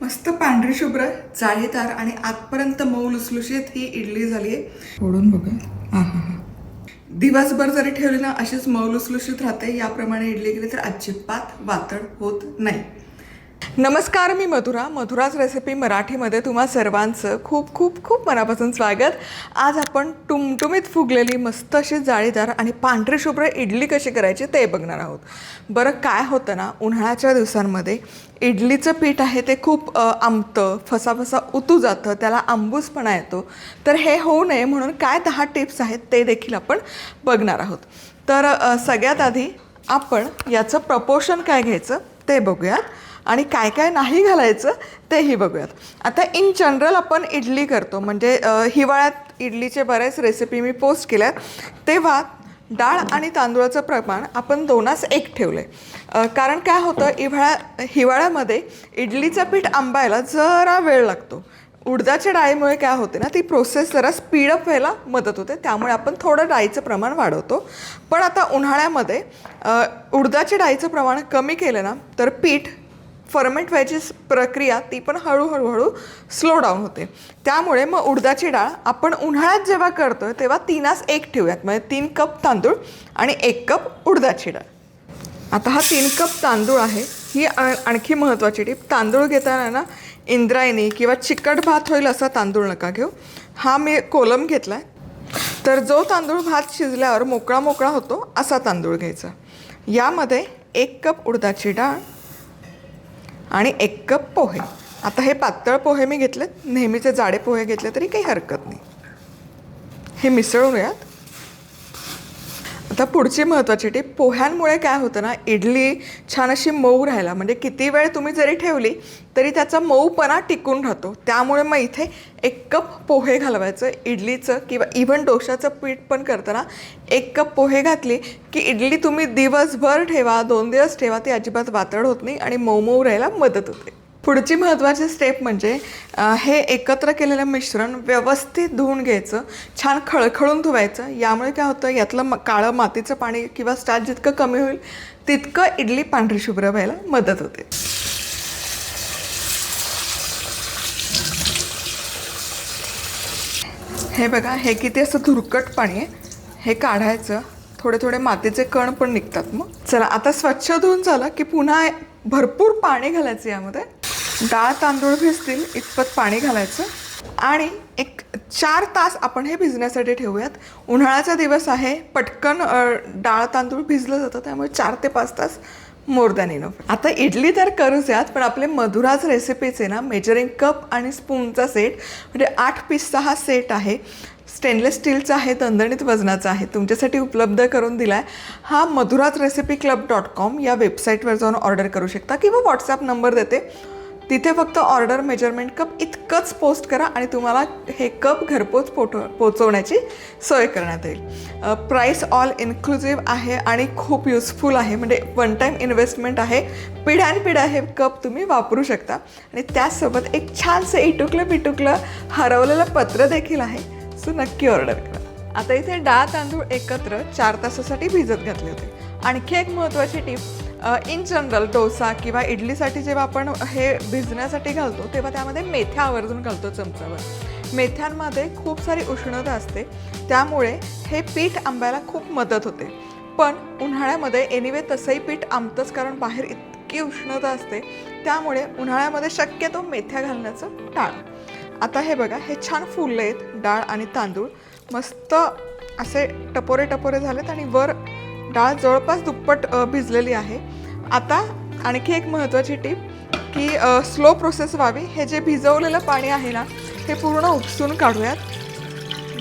मस्त पांढरी शुभ्र जाळीदार आणि आतपर्यंत मऊ लुसलुशीत ही इडली झाली आहे फोडून बघा दिवसभर जरी ठेवली ना अशीच मऊ लुसलुशीत राहते. याप्रमाणे इडली केली तर अजिबात वातड होत नाही. नमस्कार मी मधुरा. मधुराज रेसिपी मराठीमध्ये तुम्हा सर्वांचं खूप खूप खूप मनापासून स्वागत. आज आपण टुमटुमीत फुगलेली मस्त अशी जाळीदार आणि पांढरी शुभ्र इडली कशी करायची ते बघणार आहोत. बरं काय होतं ना उन्हाळ्याच्या दिवसांमध्ये इडलीचं पीठ आहे ते खूप आंबतं फसाफसा उतू जातं त्याला आंबूसपणा येतो. तर हे होऊ नये म्हणून काय दहा टिप्स आहेत ते देखील आपण बघणार आहोत. तर सगळ्यात आधी आपण याचं प्रपोर्शन काय घ्यायचं ते बघूयात आणि काय काय नाही घालायचं तेही बघूयात. आता इन जनरल आपण इडली करतो. म्हणजे हिवाळ्यात इडलीचे बरेच रेसिपी मी पोस्ट केल्यात. तेव्हा डाळ आणि तांदूळाचं प्रमाण आपण दोनास एक ठेवलं आहे कारण काय होतं हिवाळ्या हिवाळ्यामध्ये इडलीचं पीठ आंबायला जरा वेळ लागतो. उडदाच्या डाळीमुळे काय होते ना ती प्रोसेस जरा स्पीडअप व्हायला मदत होते. त्यामुळे आपण थोडं डाळीचं प्रमाण वाढवतो. पण आता उन्हाळ्यामध्ये उडदाच्या डाळीचं प्रमाण कमी केलं ना तर पीठ फर्मेंट व्हायची प्रक्रिया ती पण हळूहळूहळू स्लो डाऊन होते. त्यामुळे मग उडदाची डाळ आपण उन्हाळ्यात जेव्हा करतोय तेव्हा तीनास एक ठेवूयात. म्हणजे तीन कप तांदूळ आणि एक कप उडदाची डाळ. आता हा तीन कप तांदूळ आहे. ही आणखी महत्त्वाची टीप. तांदूळ घेताना ना इंद्रायणी किंवा चिकट भात होईल असा तांदूळ नका घेऊ. हा मी कोलम घेतला आहे तर जो तांदूळ भात शिजल्यावर मोकळा मोकळा होतो असा तांदूळ घ्यायचा. यामध्ये एक कप उडदाची डाळ आणि एक कप पोहे. आता हे पातळ पोहे मी घेतलेत. नेहमीचे जाडे पोहे घेतले तरी काही हरकत नाही. हे मिसळूयात आता पुढची महत्त्वाची टीप पोह्यांमुळे काय होतं ना इडली छान अशी मऊ राहायला म्हणजे किती वेळ तुम्ही जरी ठेवली तरी त्याचा मऊपणा टिकून राहतो. त्यामुळे मग इथे एक कप पोहे घालवायचं इडलीचं किंवा इव्हन डोशाचं पीठ पण करताना एक कप पोहे घातली की इडली तुम्ही दिवसभर ठेवा दोन दिवस ठेवा ती अजिबात वातड होत नाही आणि मऊ मऊ राहायला मदत होते. पुढची महत्त्वाची स्टेप म्हणजे हे एकत्र केलेलं मिश्रण व्यवस्थित धुवून घ्यायचं छान खळखळून धुवायचं. यामुळे काय होतं यातलं म काळं मातीचं पाणी किंवा स्टार्च जितकं कमी होईल तितकं इडली पांढरी शुभ्र व्हायला मदत होते. हे बघा हे किती असं धुरकट पाणी आहे. हे काढायचं. थोडे थोडे मातीचे कण पण निघतात मग. चला आता स्वच्छ धुवून झालं की पुन्हा भरपूर पाणी घालायचं यामध्ये. डाळ तांदूळ भिजतील इतपत पाणी घालायचं. आणि एक चार तास आपण हे भिजण्यासाठी ठेवूयात. उन्हाळ्याचा दिवस आहे पटकन डाळ तांदूळ भिजलं जातं त्यामुळे चार ते पाच तास मोर दॅन इनफ. आता इडली तर करूच यात पण आपले मधुराज रेसिपीचे ना मेजरिंग कप आणि स्पूनचा सेट म्हणजे आठ पीसचा हा सेट आहे. स्टेनलेस स्टीलचा आहे दणदणीत वजनाचा आहे तुमच्यासाठी उपलब्ध करून दिला आहे हा Madhura's recipe club dot com या वेबसाईटवर जाऊन ऑर्डर करू शकता किंवा व्हॉट्सॲप नंबर देते. तिथे फक्त ऑर्डर मेजरमेंट कप इतकंच पोस्ट करा आणि तुम्हाला हे कप घरपोच पोटो पोचवण्याची सोय करण्यात येईल. प्राईस ऑल इन्क्लुझिव्ह आहे आणि खूप युजफुल आहे. म्हणजे वन टाईम इन्व्हेस्टमेंट आहे. पिढ्यानपिढ्या हे कप तुम्ही वापरू शकता. आणि त्याचसोबत एक छानसं इटुकलं बिटुकलं हरवलेलं पत्र देखील आहे. सो नक्की ऑर्डर करा. आता इथे डाळ तांदूळ एकत्र चार तासासाठी भिजत घातले होते. आणखी एक महत्त्वाची टीप इन जनरल डोसा किंवा इडलीसाठी जेव्हा आपण हे भिजण्यासाठी घालतो तेव्हा त्यामध्ये मेथ्या आवर्जून घालतो चमच्यावर मेथ्यांमध्ये खूप सारी उष्णता असते त्यामुळे हे पीठ आंब्याला खूप मदत होते. पण उन्हाळ्यामध्ये एनिवे तसंही पीठ आंबतंच कारण बाहेर इतकी उष्णता असते त्यामुळे उन्हाळ्यामध्ये शक्यतो मेथ्या घालण्याचं टाळ. आता हे बघा हे छान फुलले आहेत डाळ आणि तांदूळ. मस्त असे टपोरे टपोरे झालेत आणि वर डाळ जवळपास दुप्पट भिजलेली आहे. आता आणखी एक महत्त्वाची टीप की स्लो प्रोसेस व्हावी. हे जे भिजवलेलं पाणी आहे ना हे पूर्ण उपसून काढूयात.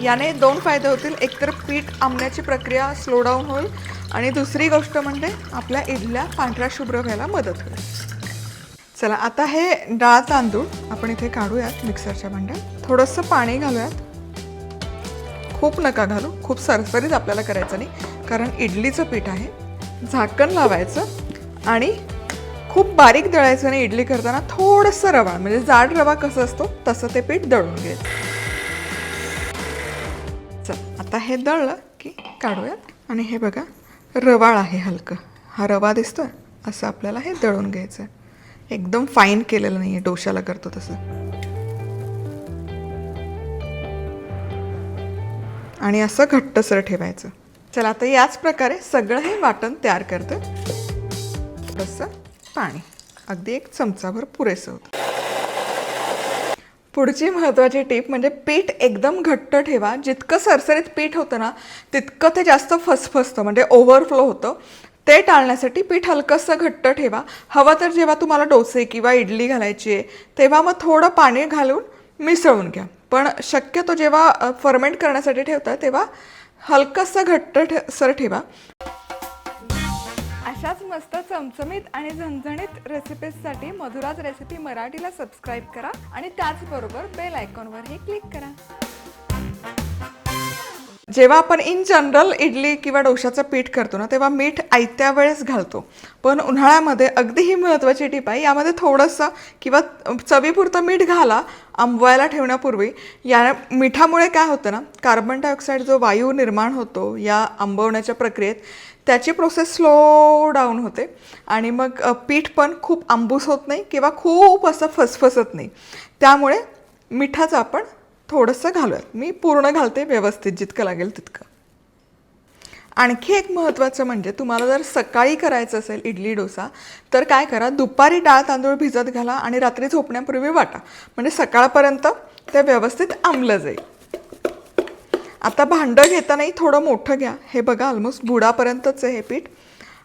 याने दोन फायदे होतील. एकतर पीठ आंबण्याची प्रक्रिया स्लो डाऊन होईल आणि दुसरी गोष्ट म्हणजे आपल्या इडल्या पांढऱ्या शुभ्र व्हायला मदत होईल. चला आता हे डाळ तांदूळ आपण इथे काढूयात मिक्सरच्या भांड्यात. थोडंसं पाणी घालूयात. खूप नका घालू खूप सरसरीत आपल्याला करायचं नाही. कारण इडलीचं पीठ आहे झाकण लावायचं आणि खूप बारीक दळायचं नाही. इडली करताना थोडंसं रवा म्हणजे जाड रवा कसं असतो तसं ते पीठ दळून घ्यायचं चल आता हे दळलं की काढूयात. आणि हे बघा रवाळ आहे हलकं. हा रवा दिसतो असं आपल्याला हे दळून घ्यायचं आहे एकदम फाईन केलेलं नाही आहे डोशाला करतो तसं. आणि असं घट्टसर ठेवायचं. चला आता याच प्रकारे सगळं हे वाटण तयार करतं. थोडंसं पाणी. अगदी एक चमचाभर पुरेसं होतं. पुढची महत्त्वाची टीप म्हणजे पीठ एकदम घट्ट ठेवा. जितकं सरसरीत पीठ होतं ना तितकं ते जास्त फसफसतं. म्हणजे ओव्हरफ्लो होतं. ते टाळण्यासाठी पीठ हलकंसं घट्ट ठेवा. हवं तर जेव्हा तुम्हाला डोसे किंवा इडली घालायची आहे तेव्हा मग थोडं पाणी घालून मिसळून घ्या. पण शक्यतो जेव्हा फर्मेंट करण्यासाठी ठेवता तेव्हा हलकंसं घट्ट ठे सर ठेवा. अशाच मस्त चमचमीत आणि झणझणीत रेसिपीजसाठी मधुराज रेसिपी मराठीला सबस्क्राईब करा आणि त्याचबरोबर बेल आयकॉनवरही क्लिक करा. जेव्हा आपण इन जनरल इडली किंवा डोशाचं पीठ करतो ना तेव्हा मीठ आयत्या वेळेस घालतो. पण उन्हाळ्यामध्ये अगदी ही महत्त्वाची टीप आहे यामध्ये थोडंसं किंवा चवीपुरतं मीठ घाला आंबवायला ठेवण्यापूर्वी. या मिठामुळे काय होतं ना कार्बन डायऑक्साईड जो वायू निर्माण होतो या आंबवण्याच्या प्रक्रियेत त्याची प्रोसेस स्लो डाऊन होते. आणि मग पीठ पण खूप आंबूस होत नाही किंवा खूप असं फसफसत नाही. त्यामुळे मिठाचं आपण थोडंसं घालूयात. मी पूर्ण घालते व्यवस्थित जितकं लागेल तितकं. आणखी एक महत्त्वाचं म्हणजे तुम्हाला जर सकाळी करायचं असेल इडली डोसा तर काय करा दुपारी डाळ तांदूळ भिजत घाला आणि रात्री झोपण्यापूर्वी वाटा. म्हणजे सकाळपर्यंत ते व्यवस्थित आंबलं जाईल. आता भांडं घेतानाही थोडं मोठं घ्या. हे बघा ऑलमोस्ट बुडापर्यंतच आहे हे पीठ.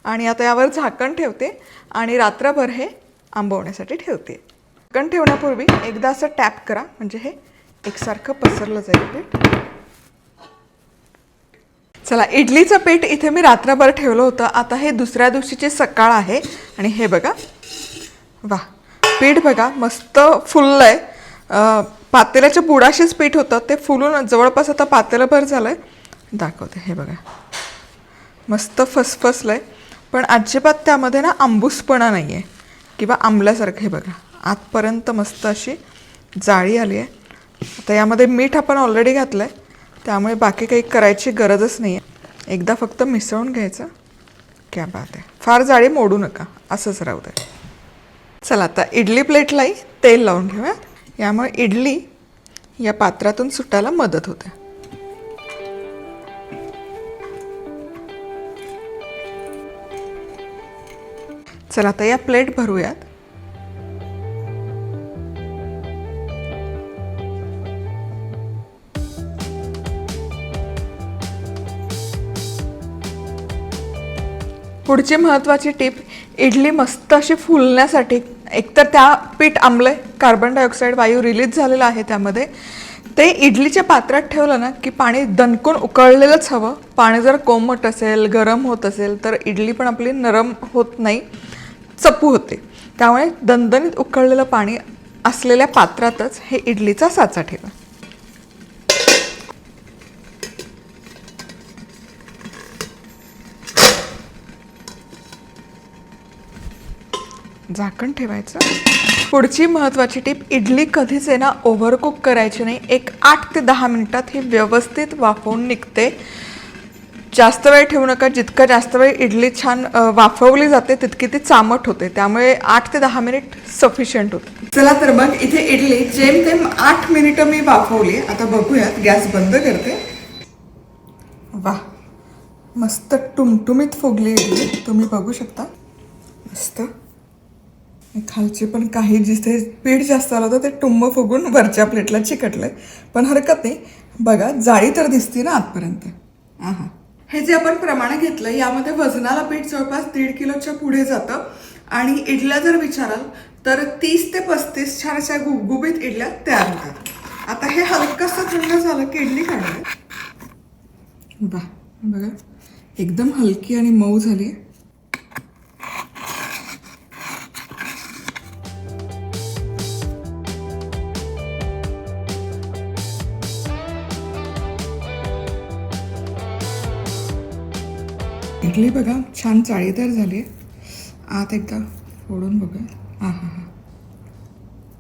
आणि आता यावर झाकण ठेवते आणि रात्रभर हे आंबवण्यासाठी ठेवते. झाकण ठेवण्यापूर्वी एकदा असं टॅप करा. म्हणजे हे एकसारखं पसरलं जाईल पीठ चला इडलीचं पीठ इथे मी रात्रभर ठेवलं होतं. आता हे दुसऱ्या दिवशीची सकाळ आहे. आणि हे बघा. वा पीठ बघा मस्त फुललं आहे पातेल्याच्या बुडाशीच पीठ होतं. ते फुलून जवळपास आता पातेलंभर झालं आहे दाखवते हे बघा. मस्त फसफसलं आहे पण अजिबात त्यामध्ये ना आंबूसपणा नाही आहे किंवा आंबल्यासारखं हे बघा. आतपर्यंत मस्त अशी जाळी आली आहे आता यामध्ये मीठ आपण ऑलरेडी घातलं आहे त्यामुळे बाकी काही करायची गरजच नाही आहे एकदा फक्त मिसळून घ्यायचं. क्या बात आहे. फार जाळी मोडू नका. असंच राहू दे. चला आता इडली प्लेटलाही तेल लावून घेऊया. यामुळे इडली या पात्रातून सुटायला मदत होते. चला आता या प्लेट भरूयात. पुढची महत्त्वाची टीप इडली मस्त अशी फुलण्यासाठी. एकतर त्या पीठ आंबलंय कार्बन डायऑक्साईड वायू रिलीज झालेला आहे त्यामध्ये. ते इडलीच्या पात्रात ठेवलं ना की पाणी दणकून उकळलेलंच हवं. पाणी जर कोमट असेल गरम होत असेल तर इडली पण आपली नरम होत नाही चपू होते. त्यामुळे दणदणीत उकळलेलं पाणी असलेल्या पात्रातच हे इडलीचा साचा ठेवा. झाकण ठेवायचं. पुढची महत्त्वाची टीप इडली कधीच आहे ना ओव्हरकुक करायची नाही. एक आठ ते दहा मिनिटात ही व्यवस्थित वाफवून निघते. जास्त वेळ ठेवू नका. जितकं जास्त वेळ इडली छान वाफवली जाते तितकी ती चामट होते. त्यामुळे आठ ते दहा मिनिट सफिशियंट होते. चला तर मग इथे इडली जेमतेम आठ मिनिटं मी वाफवली. आता बघूयात गॅस बंद करते. वा मस्त टुमटुमीत फुगली इडली. तुम्ही बघू शकता. मस्त. खालचे पण काही जिथे पीठ जास्त आलं होतं ते टुंब फुगून वरच्या प्लेटला चिकटलं आहे पण हरकत नाही. बघा जाळी तर दिसते ना आतपर्यंत. हां हे जे आपण प्रमाण घेतलं यामध्ये वजनाला पीठ जवळपास दीड किलोच्या पुढे जातं. आणि इडल्या जर विचाराल तर तीस ते पस्तीस छान अशा गुबगुबीत इडल्या तयार होतात. आता हे हलकंसं थंड झालं की इडली काढूया बा बघा. एकदम हलकी आणि मऊ झाली आहे इडली बघा. छान चाळीदार झाली आहे. आत एकदा फोडून बघा. हा हा हा.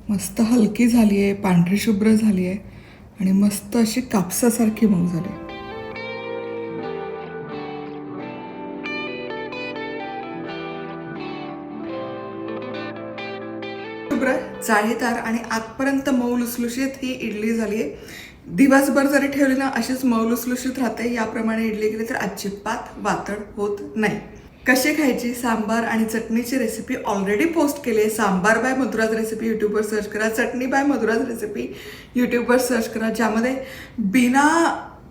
मस्त हलकी झाली आहे पांढरी शुभ्र झाली आहे आणि मस्त अशी कापसासारखी मऊ झाली आहे. चाळीदार आणि आतपर्यंत मऊ लुसलुशीत ही इडली झाली आहे. दिवसभर जरी ठेवली ना अशीच मौलुसलुशीत राहते. याप्रमाणे इडली केली तर अजिबात वातड होत नाही. कसे खायची? सांबार आणि चटणीची रेसिपी ऑलरेडी पोस्ट केली आहे. सांबार बाय मधुराज रेसिपी यूट्यूबवर सर्च करा. चटणी बाय मधुराज रेसिपी यूट्यूबवर सर्च करा. ज्यामध्ये बिना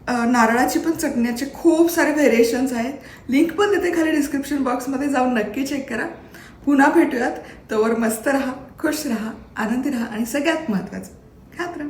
नारळाची पण चटण्याचे खूप सारे व्हेरिएशन्स आहेत. लिंक पण देते खाली डिस्क्रिप्शन बॉक्समध्ये जाऊन नक्की चेक करा. पुन्हा भेटूयात. तोवर मस्त राहा खुश राहा आनंदी राहा आणि सगळ्यात महत्त्वाचं खात राहा.